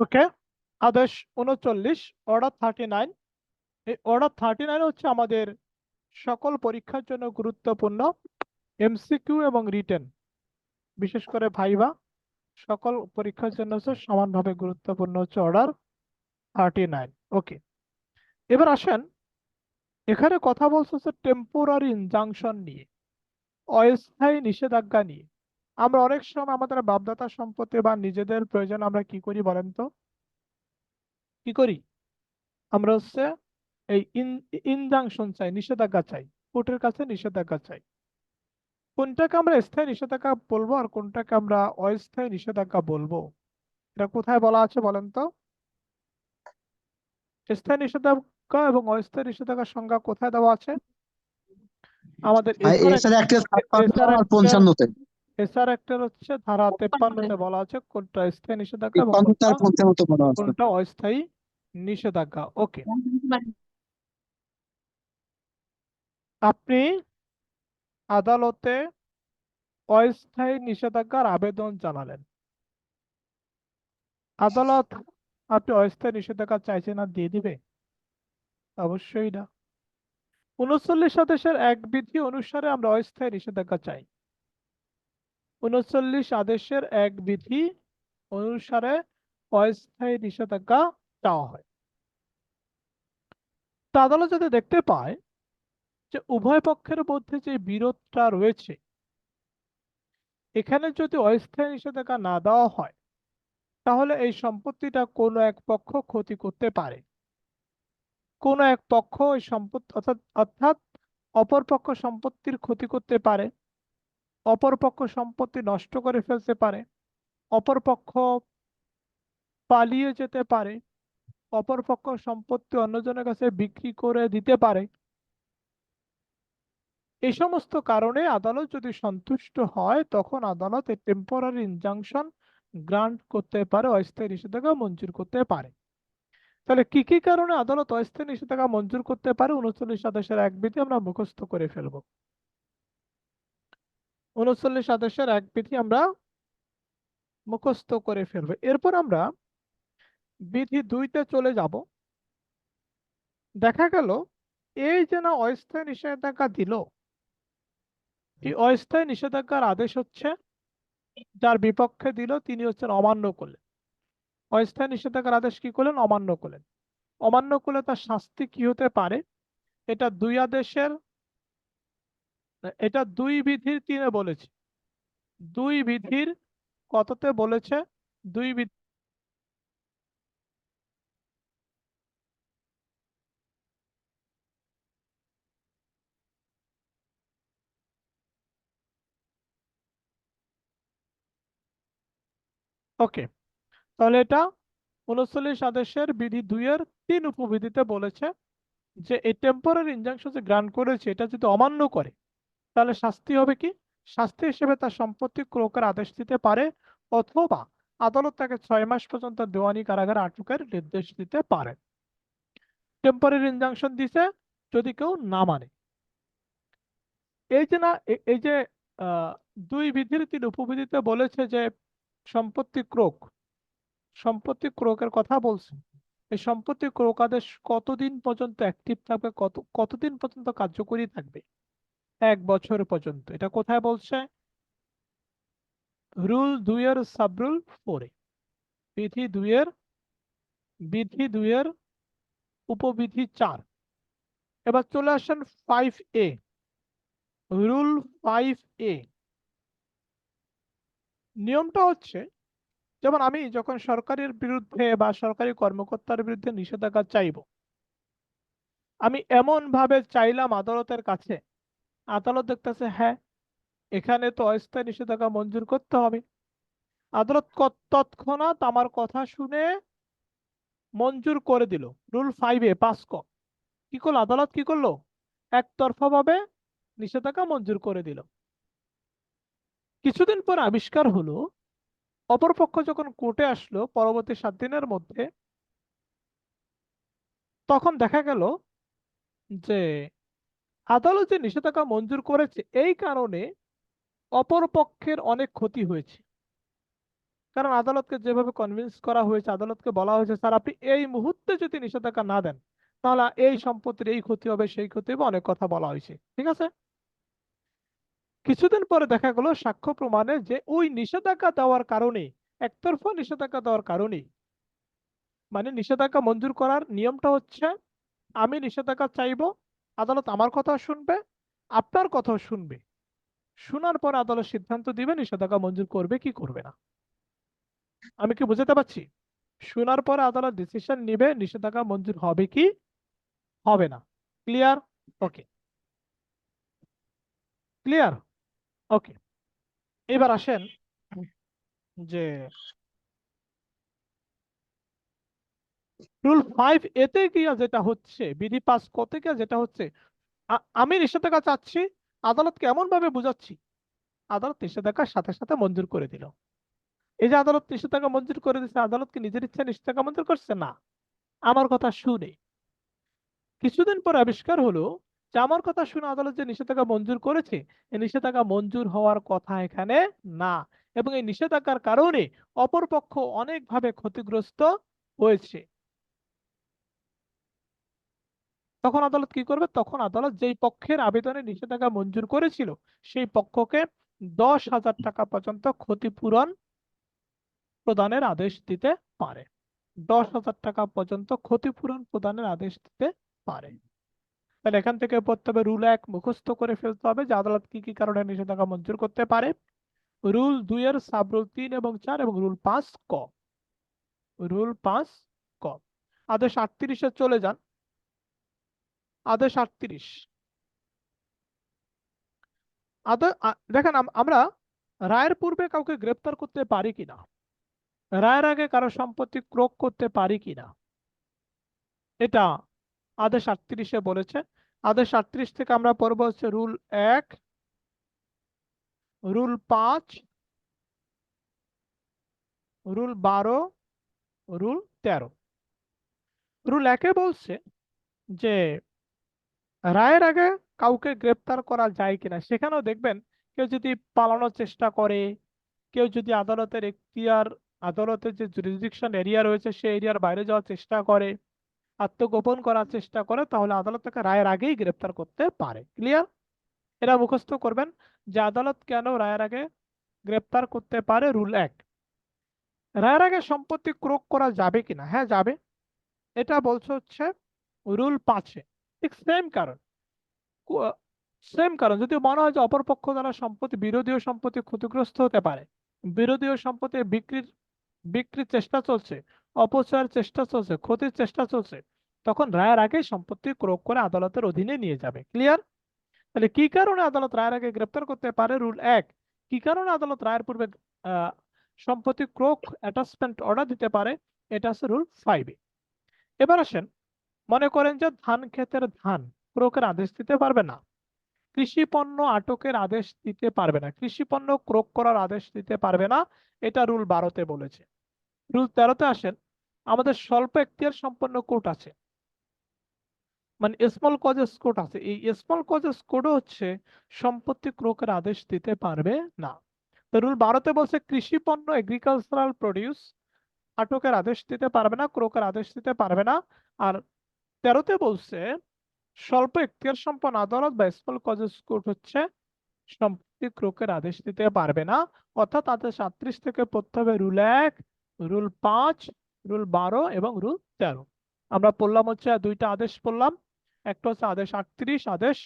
ওকে আদেশ উনচল্লিশ order thirty nine এই অর্ডার থার্টি নাইন হচ্ছে আমাদের সকল পরীক্ষার জন্য গুরুত্বপূর্ণ এমসিকিউ এবং রিটেন বিশেষ করে ভাইবা, সকল পরীক্ষার জন্য হচ্ছে সমানভাবে গুরুত্বপূর্ণ হচ্ছে অর্ডার থার্টি নাইন ওকে এবার আসেন, এখানে কথা বলছে হচ্ছে টেম্পোরারি ইনজাংশন নিয়ে, অস্থায়ী নিষেধাজ্ঞা নিয়ে। আমরা অনেক সময় আমাদের বাপদাতা সম্পত্তি বা নিজেদের প্রয়োজন আমরা কি করি বলেন তো? কি করি? আমরা হচ্ছে এই ইনজাংশন চাই নিষেধাজ্ঞা চাই কোর্টের কাছে নিষেধাজ্ঞা চাই। কোনটাকে আমরা স্থায়ী নিষেধাজ্ঞা বলব আর কোনটাকে আমরা অস্থায়ী নিষেধাজ্ঞা বলব? এটা কোথায় বলা আছে বলেন তো? স্থায়ী নিষেধাজ্ঞা এবং অস্থায়ী নিষেধাজ্ঞার সংজ্ঞা কোথায় দেওয়া আছে? আমাদের এসআর অ্যাক্টের হচ্ছে ধারা তেপ্পান্নতে বলা আছে কোনটা স্থায়ী নিষেধাজ্ঞা এবং কোনটা অস্থায়ী নিষেধাজ্ঞা? ওকে আপনি আদালতে অস্থায়ী নিষেধাজ্ঞার আবেদন জানালেন। আদালত আপনি অস্থায়ী নিষেধাজ্ঞা চাইছেন আর দিয়ে দিবে? অবশ্যই না। উনচল্লিশ আদেশের এক বিধি অনুসারে আমরা অস্থায়ী নিষেধাজ্ঞা চাই। উনচল্লিশ আদেশের এক বিধি অনুসারে অস্থায়ী নিষেধাজ্ঞা চাওয়া হয়। তা আদালত যদি দেখতে পায় যে উভয় পক্ষের মধ্যে যে বিরোধটা রয়েছে, এখানে যদি অস্থায়ী নিষেধাজ্ঞা না দেওয়া হয়, তাহলে এই সম্পত্তিটা কোনো এক পক্ষ ক্ষতি করতে পারে। কোনো এক পক্ষ ওই সম্পত্তি অর্থাৎ অর্থাৎ অপর পক্ষ সম্পত্তির ক্ষতি করতে পারে। অপর পক্ষ সম্পত্তি নষ্ট করে ফেলতে পারে, অপর পক্ষ পালিয়ে যেতে পারে, অপর পক্ষ সম্পত্তি অন্যজনের কাছে বিক্রি করে দিতে পারে। এই সমস্ত কারণে আদালত যদি সন্তুষ্ট হয়, তখন আদালত এই টেম্পোরারি ইনজাংশন গ্রান্ট করতে পারে, অস্থায়ী নিষেধাজ্ঞা মঞ্জুর করতে পারে। তাহলে কি কি কারণে আদালত অস্থায়ী নিষেধাজ্ঞা মঞ্জুর করতে পারে? উনচল্লিশ আদেশের এক বিধি আমরা মুখস্থ করে ফেলব। উনচল্লিশ আদেশের এক বিধি আমরা মুখস্থ করে ফেলব। এরপর আমরা বিধি দুইতে চলে যাব। দেখা গেল, এই যে না অস্থায়ী নিষেধাজ্ঞা দিল, এই অস্থায়ী নিষেধাজ্ঞার আদেশ হচ্ছে, যার বিপক্ষে দিল তিনি হচ্ছেন অমান্য করলেন। অস্থায়ী নিষেধাজ্ঞার আদেশ কি করলেন? অমান্য করলেন। অমান্য করলে তার শাস্তি কি হতে পারে? এটা দুই আদেশের এটা দুই বিধির তিনে বলেছে। দুই বিধির কততে বলেছে? দুই বিধি ওকে, তাহলে এটা উনচল্লিশ আদেশের বিধি দুইয়ের তিন উপবিধিতে বলেছে যে এই টেম্পোরারি ইনজাংশন যে গ্রান্ট করেছে, এটা যদি অমান্য করে তাহলে শাস্তি হবে কি? শাস্তি হিসেবে তার সম্পত্তি ক্রোকের আদেশ দিতে পারে অথবা আদালত তাকে ছয় মাস পর্যন্ত দেওয়ানি কারাগারে আটকের নির্দেশ দিতে পারে। টেম্পোরারি ইনজাংশন দিছে যদি কেউ না মানে। এই যে না এই যে দুই বিধির তিন উপবিধিতে বলেছে যে সম্পত্তি ক্রোক, সম্পত্তি ক্রোকের কথা বলছে। এই সম্পত্তি ক্রোক আদেশ কতদিন পর্যন্ত অ্যাক্টিভ থাকবে, কত, কতদিন পর্যন্ত কার্যকরী থাকবে? এক বছর পর্যন্ত। এটা কোথায় বলছে? রুল দুইয়ের সাবরুল ফোরে। বিধি দুইয়ের বিধি দুইয়ের উপবিধি চার। এবার চলে আসেন five A rule five A নিয়মটা হচ্ছে, যেমন আমি যখন সরকারের বিরুদ্ধে বা সরকারি কর্মকর্তার বিরুদ্ধে নিষেধাজ্ঞা চাইব, আমি এমন ভাবে চাইলাম আদালতের কাছে আদালত দেখতেছে হ্যাঁ এখানে তো অস্থায়ী নিষেধাজ্ঞা মঞ্জুর করতে হবে। আদালত তৎক্ষণাৎ আমার কথা শুনে মঞ্জুর করে দিল। রুল ফাইভে পাস ক। কি করল? আদালত কি করল? একতরফা ভাবে নিষেধাজ্ঞা মঞ্জুর করে দিল। কিছুদিন পর আবিষ্কার হলো, অপরপক্ষ যখন কোর্টে আসলো পরবর্তী সাত দিনের মধ্যে, তখন দেখা গেল যে আদালত যে নিষেধাজ্ঞা মঞ্জুর করেছে এই কারণে অপর পক্ষের অনেক ক্ষতি হয়েছে। কারণ আদালতকে যেভাবে কনভিন্স করা হয়েছে, আদালতকে বলা হয়েছে, স্যার, আপনি এই মুহূর্তে যদি নিষেধাজ্ঞা না দেন, তাহলে এই সম্পত্তির এই ক্ষতি হবে, সেই ক্ষতি হবে, অনেক কথা বলা হয়েছে। ঠিক আছে? কিছুদিন পরে দেখা গেল সাক্ষ্য প্রমাণে যে ওই নিষেধাজ্ঞা দেওয়ার কারণে একতরফা নিষেধাজ্ঞা দেওয়ার কারণে মানে নিষেধাজ্ঞা মঞ্জুর করার নিয়মটা হচ্ছে, আমি নিষেধাজ্ঞা চাইব আদালত আমার কথা শুনবে, আপনার কথাও শুনবে। শোনার পর আদালত সিদ্ধান্ত দিবে, নিষেধাজ্ঞা মঞ্জুর করবে, কি করবে না। আমি কি বুঝাতে পারছি? শোনার পর আদালত ডিসিশন নিবে, নিষেধাজ্ঞা মঞ্জুর হবে কি? হবে না। ক্লিয়ার ওকে ক্লিয়ার ওকে এবার আসেন যে রুল ফাইভ এতে গিয়া যেটা হচ্ছে বিধি পাস করতে গিয়া যেটা হচ্ছে আমি নিষেধাজ্ঞা চাচ্ছি, আদালতকে এমন ভাবে বুঝাচ্ছি, আদালত নিষেধাজ্ঞার সাথে সাথে মঞ্জুর করে দিল। এই যে আদালত নিষেধাজ্ঞা মঞ্জুর করে দিচ্ছে আদালত কি নিজের ইচ্ছা নিষেধাজ্ঞা মঞ্জুর করছে? না। আমার কথা শুনে। কিছুদিন পর আবিষ্কার হলো যে আমার কথা শুনে আদালত যে নিষেধাজ্ঞা মঞ্জুর করেছে, এই নিষেধাজ্ঞা মঞ্জুর হওয়ার কথা এখানে না। এবং এই নিষেধাজ্ঞার কারণে অপরপক্ষ অনেকভাবে ক্ষতিগ্রস্ত হয়েছে। তখন আদালত কি করবে? তখন আদালত যেই পক্ষের আবেদনে নিষেধাজ্ঞা মঞ্জুর করেছিল, সেই পক্ষকে দশ হাজার টাকা পর্যন্ত ক্ষতিপূরণ প্রদানের আদেশ দিতে পারে। দশ হাজার টাকা পর্যন্ত ক্ষতিপূরণ প্রদানের আদেশ দিতে পারে। তাহলে এখান থেকে পড়তে হবে রুল এক মুখস্থ করে ফেলতে হবে যে আদালত কি কি কারণে নিষেধাজ্ঞা মঞ্জুর করতে পারে। রুল দুই এর সাব রুল তিন এবং চার এবং রুল পাঁচ ক। রুল পাঁচ ক। আদেশ আটত্রিশে চলে যান। আদেশ আটত্রিশ। দেখেন আমরা রায়ের পূর্বে কাউকে গ্রেপ্তার করতে পারি কিনা, রায়ের আগে কারও সম্পত্তি ক্রোক করতে পারি কিনা, এটা আদেশ আটত্রিশে বলেছে। আদেশ আটত্রিশ থেকে আমরা পড়ব হচ্ছে রুল এক, রুল পাঁচ, রুল বারো, রুল তেরো। রুল একে বলছে যে রায়ের আগে কাউকে গ্রেপ্তার করা যায় কিনা সেখানেও দেখবেন কেউ যদি পালানোর চেষ্টা করে, কেউ যদি আদালতের এখতিয়ার, আদালতের যে জুরিসডিকশন এরিয়া রয়েছে সেই এরিয়ার বাইরে যাওয়ার চেষ্টা করে, আত্মগোপন করার চেষ্টা করে, তাহলে আদালত তাকে রায়ের আগেই গ্রেপ্তার করতে পারে। ক্লিয়ার এটা মুখস্থ করবেন যে আদালত কেন রায়ের আগে গ্রেপ্তার করতে পারে রুল এক। রায়ের আগে সম্পত্তি ক্রোক করা যাবে কিনা? হ্যাঁ যাবে। এটা বলছে হচ্ছে রুল পাঁচে। ঠিক সেম কারণ। সেম কারণ। যদি মনে হয় যে অপরপক্ষ দ্বারা সম্পত্তি বিরোধীয় সম্পত্তি ক্ষতিগ্রস্ত হতে পারে। বিরোধীয় সম্পত্তি বিক্রির বিক্রির চেষ্টা চলছে, অপচয়ের চেষ্টা চলছে, ক্ষতির চেষ্টা চলছে, তখন রায়ের আগে সম্পত্তি ক্রোক করে আদালতের অধীনে নিয়ে যাবে। ক্লিয়ার তাহলে কি কারণে আদালত রায়ের আগে গ্রেপ্তার করতে পারে? রুল এক, কি কারণে আদালত রায়ের পূর্বে সম্পত্তি ক্রোক অ্যাটাচমেন্ট অর্ডার দিতে পারে? এটা আছে রুল ফাইভে এবার আসেন মনে করেন যে ধান ক্ষেতের ধান ক্রোকের আদেশ দিতে পারবে না। কৃষি পণ্য আটকের আদেশ দিতে পারবে না। কৃষি পণ্য ক্রোক করার আদেশ দিতে পারবে না। এটা রুল বারোতে বলেছে। রুল তেরোতে আসেন, আমাদের স্বল্প এখতিয়ার সম্পন্ন কোর্ট আছে। মানে স্মল কজেস কোর্ট আছে। এই স্মল কজেস কোর্টও হচ্ছে সম্পত্তি ক্রোকের আদেশ দিতে পারবে না। রুল বারোতে বলছে, কৃষি পণ্য এগ্রিকালচারাল প্রডিউস আটকের আদেশ দিতে পারবে না, ক্রোকের আদেশ দিতে পারবে না। আর তেরোতে বলছে, স্বল্প এখতিয়ার সম্পন্ন আদালত বা স্মল কজেস কোর্ট হচ্ছে সম্পত্তি ক্রোকের আদেশ দিতে পারবে না। অর্থাৎ আদেশ আটত্রিশ থেকে পড়তে হবে রুল এক, রুল পাঁচ, রুল বারো এবং রুল তেরো। আমরা পড়লাম হচ্ছে দুইটা আদেশ পড়লাম। একটা হচ্ছে আদেশ আটত্রিশ, আদেশ